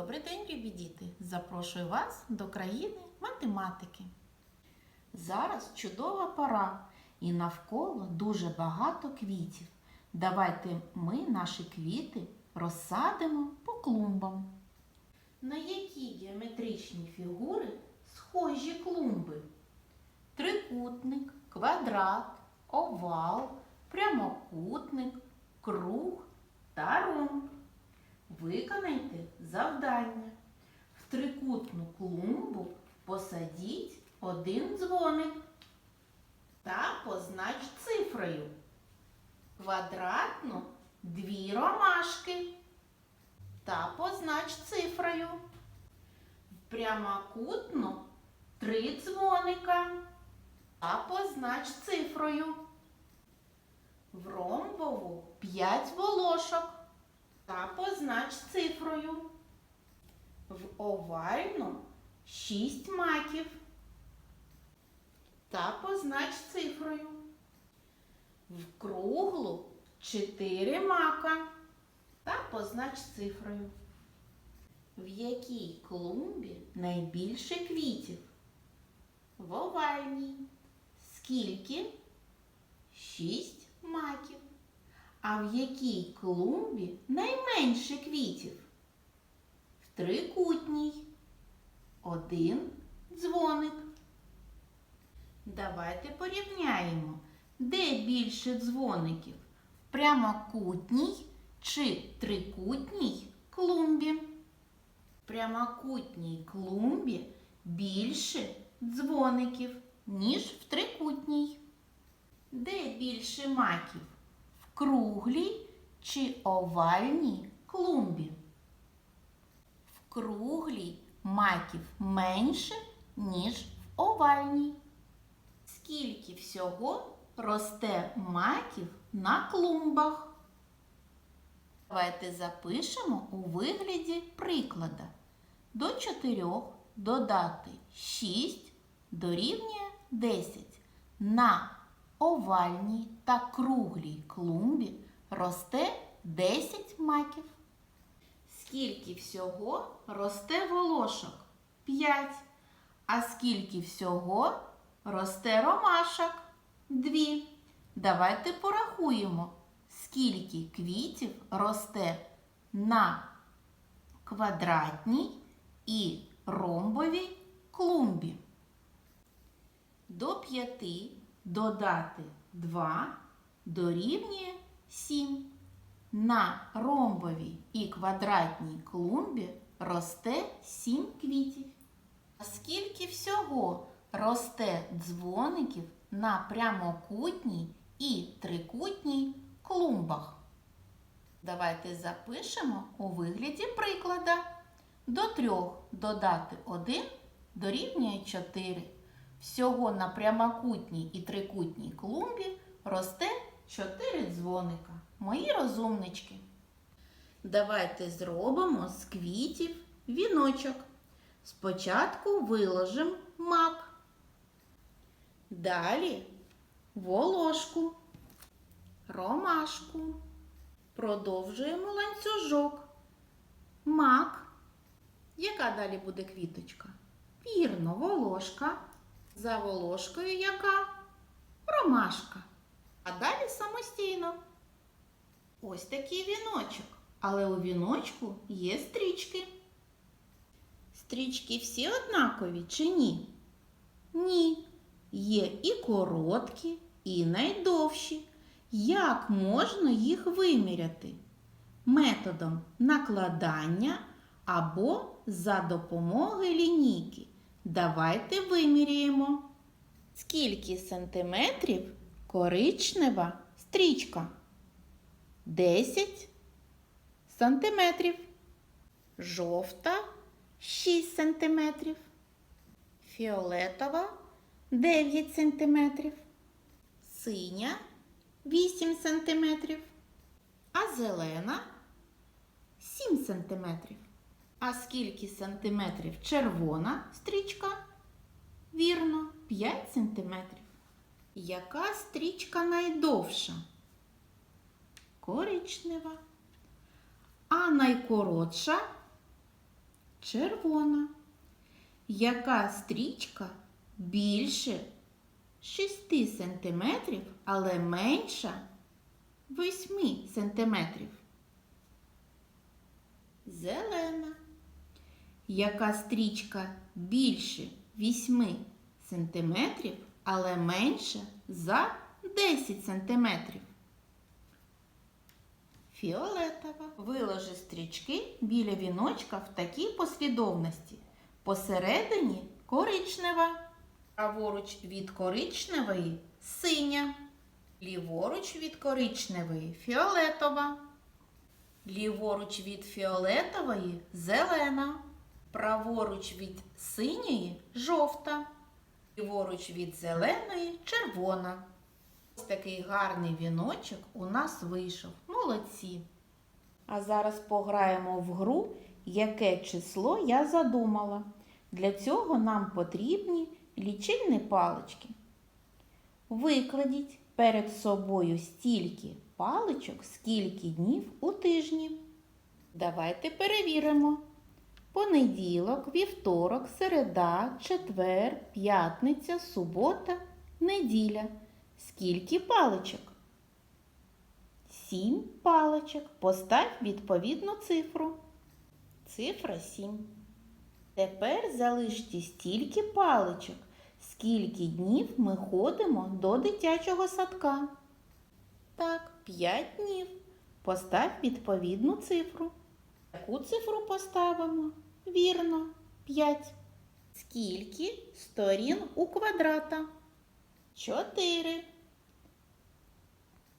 Добрий день, любі діти! Запрошую вас до країни математики. Зараз чудова пора і навколо дуже багато квітів. Давайте ми наші квіти розсадимо по клумбам. На які геометричні фігури схожі клумби? Трикутник, квадрат, овал, прямокутник, круг та ромб. Виконайте завдання. В трикутну клумбу посадіть один дзвоник та познач цифрою. Квадратну дві ромашки та познач цифрою. В прямокутну три дзвоника та познач цифрою. В ромбову п'ять волошок та познач цифрою. В овальну шість маків та познач цифрою. В круглу чотири мака та познач цифрою. В якій клумбі найбільше квітів? В овальній. Скільки? Шість маків. А в якій клумбі найменше квітів? В трикутній. Один дзвоник. Давайте порівняємо, де більше дзвоників? В прямокутній чи трикутній клумбі? В прямокутній клумбі більше дзвоників, ніж в трикутній. Де більше маків? Круглій чи овальній клумбі? В круглій маків менше, ніж в овальній. Скільки всього росте маків на клумбах? Давайте запишемо у вигляді приклада. До 4 додати 6 дорівнює 10. На овальній та круглій клумбі росте 10 маків. Скільки всього росте волошок? 5. А скільки всього росте ромашок? 2. Давайте порахуємо, скільки квітів росте на квадратній і ромбовій клумбі. До 5 додати 2 дорівнює 7. На ромбовій і квадратній клумбі росте 7 квітів. Скільки всього росте дзвоників на прямокутній і трикутній клумбах? Давайте запишемо у вигляді приклада. До 3 додати 1 дорівнює 4. Всього на прямокутній і трикутній клумбі росте 4 дзвоника. Мої розумнички. Давайте зробимо з квітів віночок. Спочатку виложимо мак. Далі волошку, ромашку. Продовжуємо ланцюжок. Мак. Яка далі буде квіточка? Вірно, волошка. За волошкою яка? Ромашка. А далі самостійно. Ось такий віночок. Але у віночку є стрічки. Стрічки всі однакові чи ні? Ні. Є і короткі, і найдовші. Як можна їх виміряти? Методом накладання або за допомогою лінійки. Давайте виміряємо. Скільки сантиметрів коричнева стрічка? 10 сантиметрів. Жовта 6 сантиметрів. Фіолетова 9 сантиметрів. Синя 8 сантиметрів. А зелена 7 сантиметрів. А скільки сантиметрів червона стрічка? Вірно, 5 сантиметрів. Яка стрічка найдовша? Коричнева. А найкоротша червона. Яка стрічка більше 6 см, але менша 8 см? Зелена. Яка стрічка більше 8 см, але менша за 10 см? Фіолетова. Виложи стрічки біля віночка в такій послідовності. Посередині коричнева, праворуч від коричневої синя, ліворуч від коричневої фіолетова, ліворуч від фіолетової зелена, праворуч від синьої жовта, ліворуч від зеленої червона. Ось такий гарний віночок у нас вийшов. Молодці. А зараз пограємо в гру, яке число я задумала. Для цього нам потрібні лічильні палички. Викладіть перед собою стільки паличок, скільки днів у тижні. Давайте перевіримо. Понеділок, вівторок, середа, четвер, п'ятниця, субота, неділя. Скільки паличок? Сім паличок. Постав відповідну цифру. Цифра 7. Тепер залиште стільки паличок, скільки днів ми ходимо до дитячого садка. Так, 5 днів. Постав відповідну цифру. Яку цифру поставимо? Вірно, 5. Скільки сторін у квадрата? 4.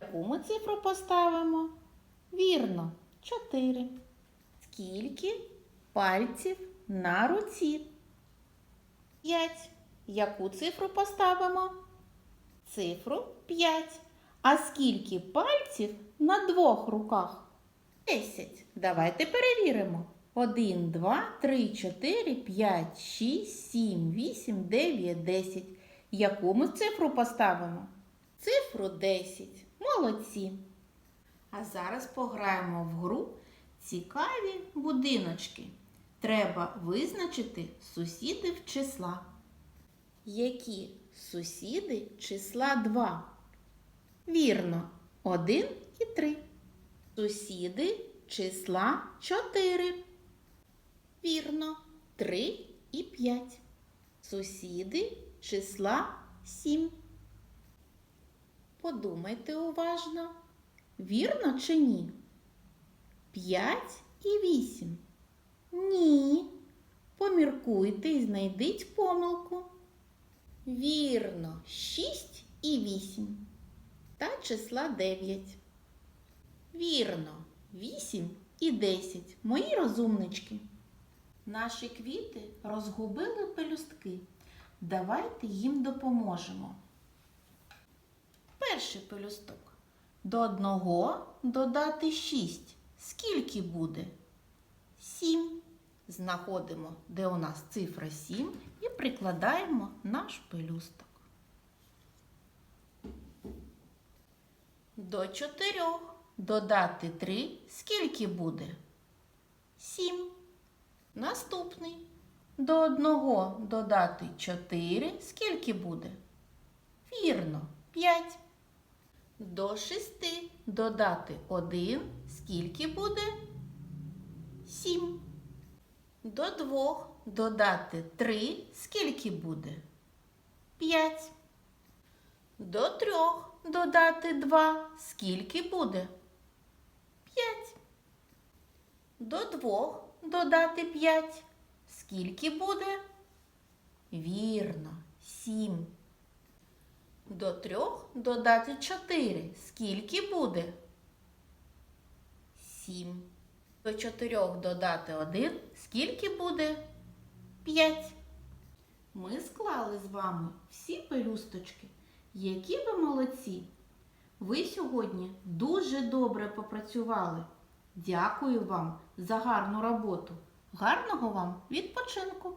Яку ми цифру поставимо? Вірно, 4. Скільки пальців на руці? 5. Яку цифру поставимо? Цифру 5. А скільки пальців на двох руках? 10. Давайте перевіримо. 1, 2, 3, 4, 5, 6, 7, 8, 9, 10. Яку ми цифру поставимо? Цифру 10. Молодці. А зараз пограємо в гру цікаві будиночки. Треба визначити сусідів числа. Які сусіди числа 2? Вірно, 1 і 3. Сусіди числа 4. Вірно, 3 і 5. Сусіди числа 7. Подумайте уважно. Вірно чи ні? 5 і 8. Ні. Поміркуйте і знайдіть помилку. Вірно, 6 і 8. Та числа 9. Вірно, 8 і 10. Мої розумнички. Наші квіти розгубили пелюстки. Давайте їм допоможемо. Перший пелюсток. До одного додати 6. Скільки буде? 7. Знаходимо, де у нас цифра 7 і прикладаємо наш пелюсток. До 4 додати 3. Скільки буде? 7. Наступний. До 1 додати 4. Скільки буде? Вірно, 5. До 6 додати 1. Скільки буде? 7. До 2 додати 3. Скільки буде? 5. До 3 додати 2. Скільки буде? 5. До 2 додати 5. Скільки буде? Вірно, 7. До 3 додати 4. Скільки буде? 7. До 4 додати 1. Скільки буде? 5. Ми склали з вами всі пелюсточки. Які ви молодці! Ви сьогодні дуже добре попрацювали. Дякую вам за гарну роботу. Гарного вам відпочинку!